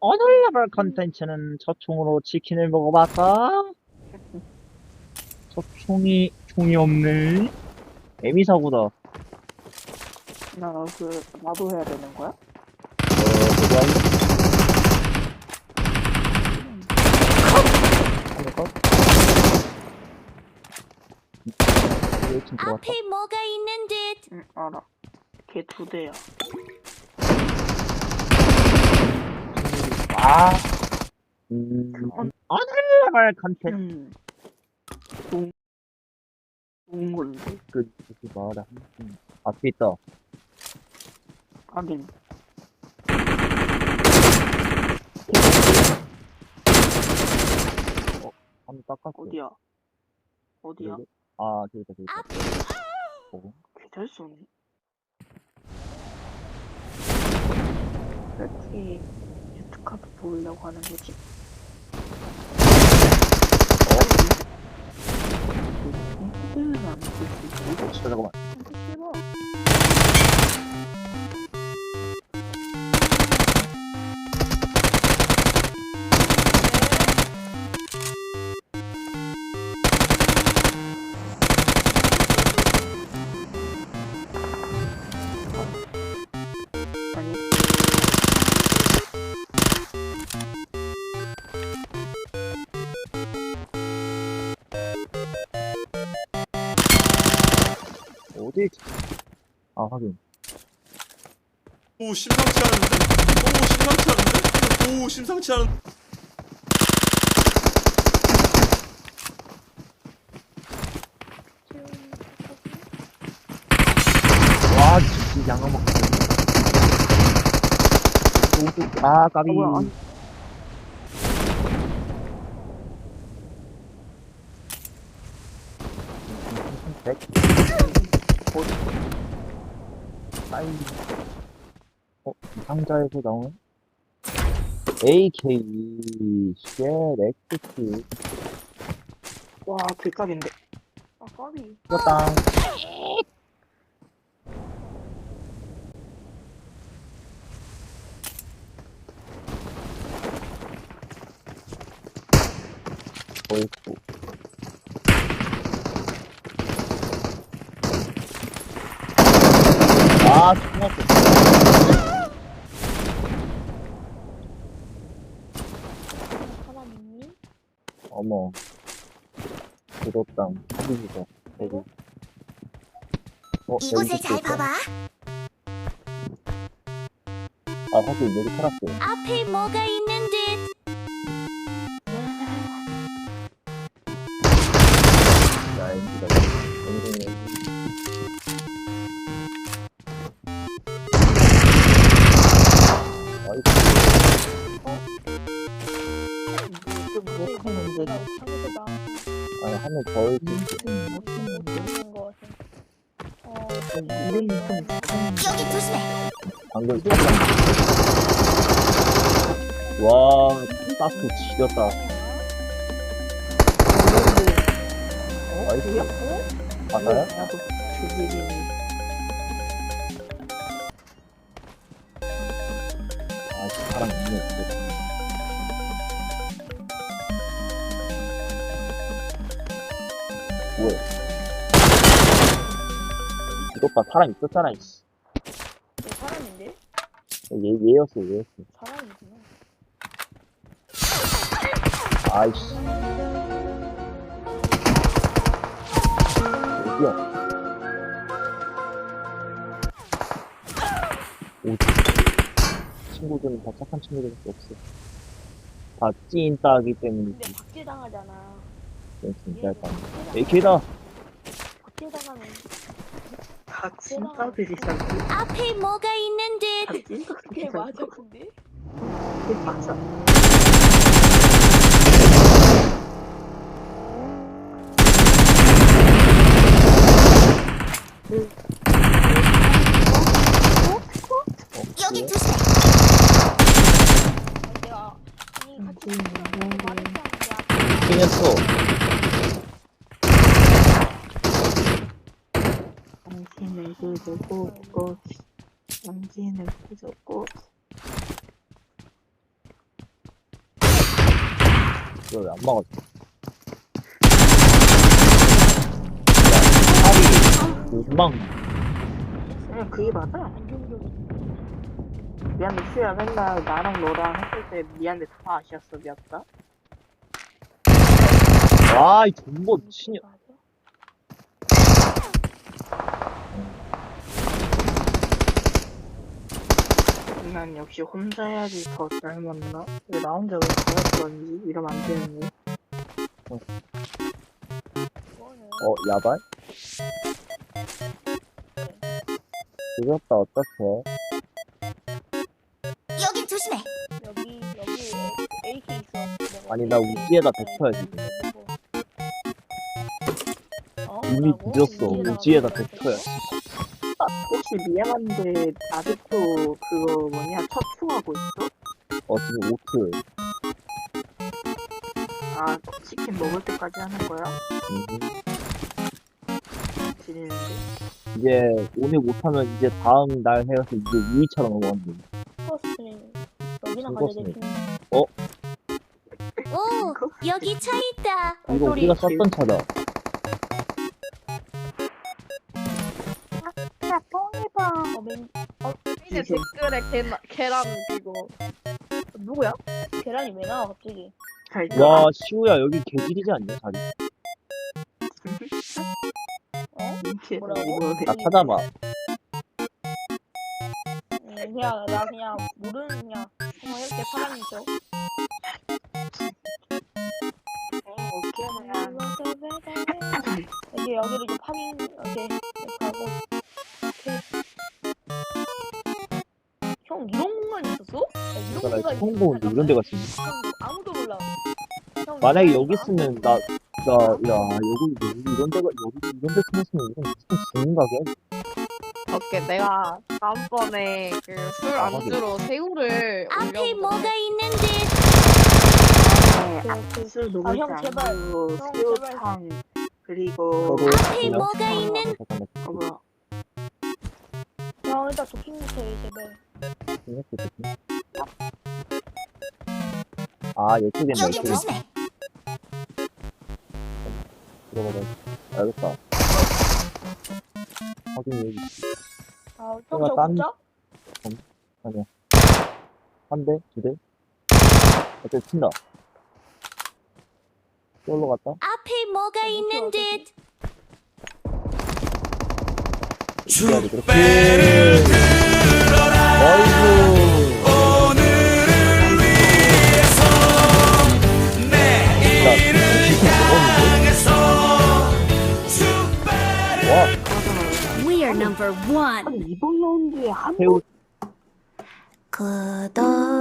오늘 레벨 컨텐츠는 저 총으로 치킨을 먹어봤다. 저 총이 총이 없네. 에미 사고다. 어, 나 그 나도 해야 되는 거야? 도전. 한번 컷. 왜 지금 들어갔다. 앞에 뭐가 있는 듯. 응 알아. 걔 두 대야. 아. 음, 오늘 레벨 컨텐츠. 음. 좋은 좋은 건데. 그, 그, 뭐라. 음, 앞에 있다. 하긴. 한번 닦았어. 어디야? 어디야? 여기? 아, 저기다, 저기다. 보고. 걔잘 쏘네. 그렇지. 유튜카드 보려고 하는 거지. 어디? 아, 확인. 오 심상치 않은데? 오 심상치 않은데? 오 심상치 않은 와, 진짜 양아 먹고. 아, 까비. 아, 백. 아이. 어, 이 상자에서 나오는? AK, 쉣, 엑스키, 와, 개값인데. 아, 값이. 이거땅. 어이구. 아, 죽었어. 가만히 있니? 어머. 그렇당. 합의지죠. 여기. 어, 이곳을 여기 잘. 봐봐. 아, 하긴 여기 살았어요. 앞에 뭐가 있는 듯. 야, 엔지다. 엔지는. 아니, 한번 더할 수. 어, 이름이 좀 여기 조심해. 방금 쐈다. 와, 따스 지렸다. 어? 나이스. 맞아요? 나도 주지리. 사람 있네. 뭐야? 이것 봐, 사람 있었잖아, 이씨. 사람인데? 얘, 얘였어, 얘였어. 사람이구나. 아이씨. 어디야? 어디? 친구들은 다 착한 친구들밖에 없어. 다 찐따기 때문이지. 근데 박제 당하잖아. 그건 진짜 약간. AK다! 박제 당하면 다 찐따들이잖아. 앞에 뭐가 있는 다 듯. 찐따들이잖아. 근데? 그게 맞아. 여기 어, 조심해. 내가 아니 같이 음, 음, 말했었는데 킹했어. 당신을 그저고 꽃 당신을 그저고 이거 왜안 막았어? 야, 팔이 못막 그냥 그게 맞아. 미안해 수야 맨날 나랑 너랑 했을 때 미안해 다 아시았어 미안다. 와, 이 존버 미친년. 난 역시 혼자 해야지 더 잘 맞나? 왜나 혼자 왜 그랬던지 이러면 안 되는데. 어, 야발? 죽였다, 어떡해. 아니, 나 우지에다 뱉어야지. 어? 이미 뭐라고? 늦었어. 우지에다 뱉어야. 혹시 미안한데 아직도 그거 뭐냐 첫투하고 있어? 어, 지금 오트. 아 치킨 먹을 때까지 하는 거야? 음. 지리는데. 이제 오늘 못하면 이제 다음 날 해서 이제 2위차로 넘어가는 버스는 여기나 죽었으니. 가야 어? 오 여기 차 있다. 이거 소리 우리가 썼던 차다. 야 뻥해봐. 어, 맨 이제 댓글에 계란, 계란 그거 누구야? 계란이 왜 나와 갑자기? 잘 와, 시우야, 여기 개질이지 않냐, 자리? 민폐 뭐라고? 이거 나 찾아봐. 음, 그냥 나 그냥 모르는 그냥 정말 이렇게 사람이 있 이제 여기를 이제 파밍 이렇게 가고. 오케이. 형 이런 공간이 있었어? 야, 이런 그러니까 나 공간이 처음 보는데 이런 데가 있어. 형, 아무도 몰라. 형, 만약에 여기? 있으면 나, 나, 야, 여기, 여기 이런 데가, 여기 이런 데 숨었으면 이건 무슨 죽는 가게야? 오케이 내가 다음번에 그술 아, 안주로 새우를 앞에 올려보도록 뭐가? 네, 술 녹을 아, 형, 제발. 새우탕 그리고 앞에 뭐가 잠깐만, 있는- 잠깐만, 어 뭐야 형 일단 도킹부터 해 제발. 잠깐만, 잠깐만. 아, 있네, 이쪽에. 들어가봐. 알겠다. 확인 여기 아, 내가 형 딴- 저거 한 대, 두 대. 어째 튄다. 쏠러 갔다. 앞에 뭐가 있는 듯? 돼, 그렇게. 어이구. 나 치킨 먹었는데? 와, We are number one. 한 이번 라운드에 한 새우 구독